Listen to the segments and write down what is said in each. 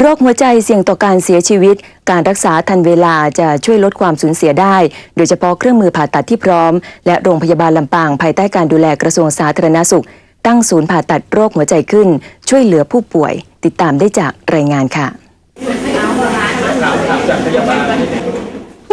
โรคหัวใจเสี่ยงต่อการเสียชีวิต การรักษาทันเวลาจะช่วยลดความสูญเสียได้ โดยเฉพาะเครื่องมือผ่าตัดที่พร้อม และโรงพยาบาลลำปาง ภายใต้การดูแลกระทรวงสาธารณสุข ตั้งศูนย์ผ่าตัดโรคหัวใจขึ้น ช่วยเหลือผู้ป่วย ติดตามได้จากรายงานค่ะ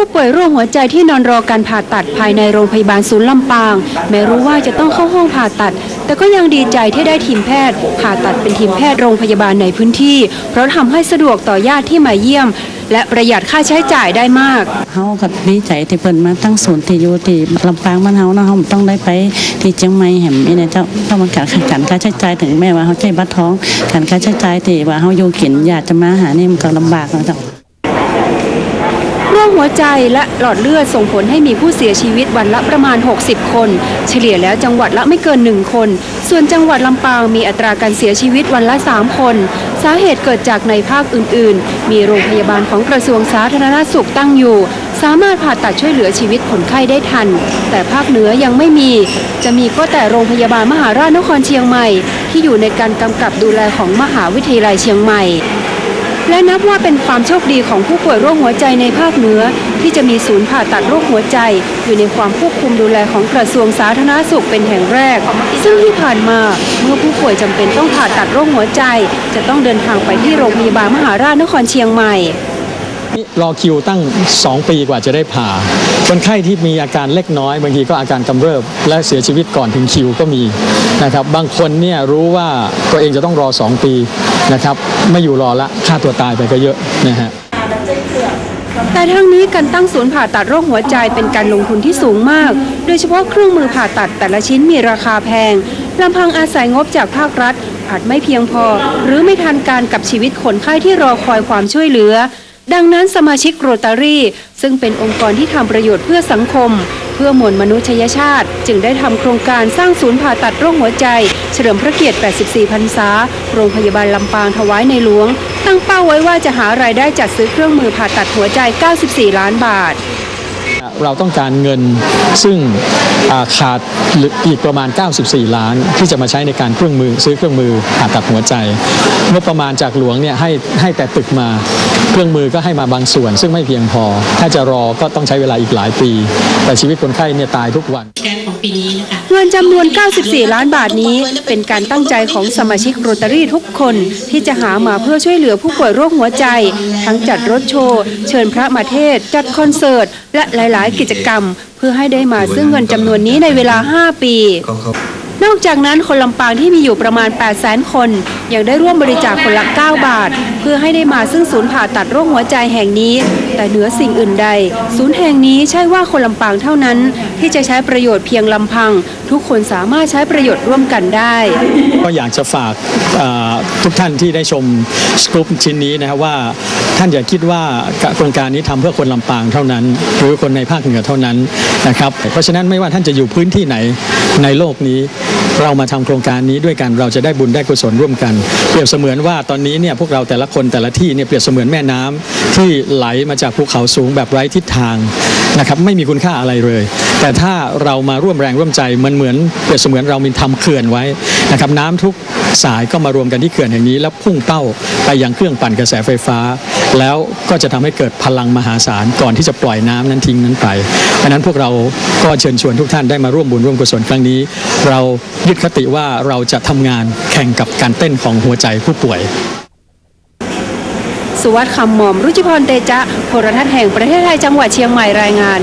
ผู้ป่วยโรคหัวใจที่นอนรอการผ่าตัดภายในโรงพยาบาลศูนย์ลำปาง แม้รู้ว่าจะต้องเข้าห้องผ่าตัด แต่ก็ยังดีใจที่ได้ทีมแพทย์ ผ่าตัดเป็นทีมแพทย์โรงพยาบาลในพื้นที่ เพราะทำให้สะดวกต่อญาติที่มาเยี่ยม และประหยัดค่าใช้จ่ายได้มากเฮาก็ดีใจที่เพิ่นมาตั้งศูนย์ที่อยู่ที่ลำปางบ้านเฮาเนาะเฮาต้องได้ไปที่เชียงใหม่แหมนี่นะเจ้าเพรามันการการค่าใช้จ่ายถึงแม้ว่าเฮาใช้บัตรท้องการค่าใช้จ่ายที่ว่าเฮาอยู่กินอยากจะมาหานี่มันก็ลำบากนะเจ้า โรคหัวใจและหลอดเลือดส่งผลให้มีผู้เสียชีวิตวันละประมาณ 60 คน เฉลี่ยแล้วจังหวัดละไม่เกิน 1 คน ส่วนจังหวัดลำปางมีอัตราการเสียชีวิตวันละ 3 คน สาเหตุเกิดจากในภาคอื่น ๆ มีโรงพยาบาลของกระทรวงสาธารณสุขตั้งอยู่ สามารถผ่าตัดช่วยเหลือชีวิตคนไข้ได้ทัน แต่ภาคเหนือยังไม่มี จะมีก็แต่โรงพยาบาลมหาราชนครเชียงใหม่ ที่อยู่ในการกำกับดูแลของมหาวิทยาลัยเชียงใหม่ และนับว่าเป็นความโชคดีของผู้ป่วยโรคหัวใจในภาคเหนือ ที่จะมีศูนย์ผ่าตัดโรคหัวใจ อยู่ในความควบคุมดูแลของกระทรวงสาธารณสุขเป็นแห่งแรก ซึ่งที่ผ่านมาเมื่อผู้ป่วยจำเป็นต้องผ่าตัดโรคหัวใจ จะต้องเดินทางไปที่โรงพยาบาลมหาราชนครเชียงใหม่ นี่รอคิวตั้ง 2 ปีกว่าจะได้ผ่า คนไข้ที่มีอาการเล็กน้อย บางทีก็อาการกำเริบ และเสียชีวิตก่อนถึงคิวก็มีนะครับ บางคนเนี่ยรู้ว่าตัวเองจะต้องรอ 2 ปีนะครับ ไม่อยู่รอละฆ่าตัวตายไปก็เยอะนะฮะแต่ทั้งนี้การตั้งศูนย์ผ่าตัดโรคหัวใจเป็นการลงทุนที่สูงมาก โดยเฉพาะเครื่องมือผ่าตัดแต่ละชิ้นมีราคาแพงลำพังอาศัยงบจากภาครัฐอาจไม่เพียงพอ หรือไม่ทันการกับชีวิตคนไข้ที่รอคอยความช่วยเหลือ ดังนั้นสมาชิกโรตารี่ ซึ่งเป็นองค์กรที่ทำประโยชน์เพื่อสังคม เพื่อมวลมนุษยชาติ จึงได้ทำโครงการสร้างศูนย์ผ่าตัดโรคหัวใจ เฉลิมพระเกียรติ 84 พรรษา โรงพยาบาลลำปางถวายในหลวง ตั้งเป้าไว้ว่าจะหารายได้จัดซื้อเครื่องมือผ่าตัดหัวใจ 94 ล้านบาท เราต้องการเงินซึ่งอ่าขาดอีกประมาณ 94 ล้าน ที่จะมาใช้ในการเครื่องมือซื้อเครื่องมือผ่าตัดหัวใจงบประมาณจากหลวงเนี่ยให้ให้แต่ตึกมาเครื่องมือก็ให้มาบางส่วน ซึ่งไม่เพียงพอ ถ้าจะรอก็ต้องใช้เวลาอีกหลายปี แต่ชีวิตคนไข้เนี่ยตายทุกวันแกนของปีนี้นะคะเงินจำนวน 94 ล้านบาทนี้ เป็นการตั้งใจของสมาชิกโรตารี่ทุกคนที่จะหามาเพื่อช่วยเหลือผู้ป่วยโรคหัวใจ ทั้งจัดรถโชว์ เชิญพระมาเทศน์จัดคอนเสิร์ต และหลายๆกิจกรรม เพื่อให้ได้มาซึ่งเงินจำนวนนี้ในเวลา 5 ปี นอกจากนั้นคนลำปางที่มีอยู่ประมาณ 8 0 0 0 0 0 คน ยังได้ร่วมบริจาคคนละ 9 บาท เพื่อให้ได้มาซึ่งศูนย์ผ่าตัดโรคหัวใจแห่งนี้ แต่เหนือสิ่งอื่นใด ศูนย์แห่งนี้ใช่ว่าคนลำปางเท่านั้น ที่จะใช้ประโยชน์เพียงลำพัง ทุกคนสามารถใช้ประโยชน์ร่วมกันได้ ก็อยากจะฝากทุกท่านที่ได้ชมสกู๊ปชิ้นนี้นะครับว่าท่านอย่าคิดว่าโครงการนี้ทำเพื่อคนลำปางเท่านั้น หรือคนในภาคเหนือเท่านั้นนะครับเพราะฉะนั้นไม่ว่าท่านจะอยู่พื้นที่ไหนในโลกนี้ เรามาทำโครงการนี้ด้วยกันเราจะได้บุญได้กุศลร่วมกันเปรียบเสมือนว่าตอนนี้เนี่ยพวกเราแต่ละคนแต่ละที่เนี่ยเปรียบเสมือนแม่น้ำที่ไหลมาจากภูเขาสูงแบบไร้ทิศทางนะครับไม่มีคุณค่าอะไรเลย แต่ถ้าเรามาร่วมแรงร่วมใจมันเหมือนเปรียบเสมือนเรามีทำเขื่อนไว้นะครับน้ำทุกสายก็มารวมกันที่เขื่อนแห่งนี้ แล้วพุ่งเป้าไปยังเครื่องปั่นกระแสไฟฟ้า แล้วก็จะทำให้เกิดพลังมหาศาลก่อนที่จะปล่อยน้ำนั้นทิ้งนั้นไปเพราะนั้นพวกเราก็เชิญชวนทุกท่านได้มาร่วมบุญร่วมกุศลครั้งนี้ เรายึดคติว่าเราจะทำงานแข่งกับการเต้นของหัวใจผู้ป่วยสุวัสดิ์คำหมอม รุจิพรเตจะโทรทัศน์แห่งประเทศไทยจังหวัดเชียงใหม่รายงาน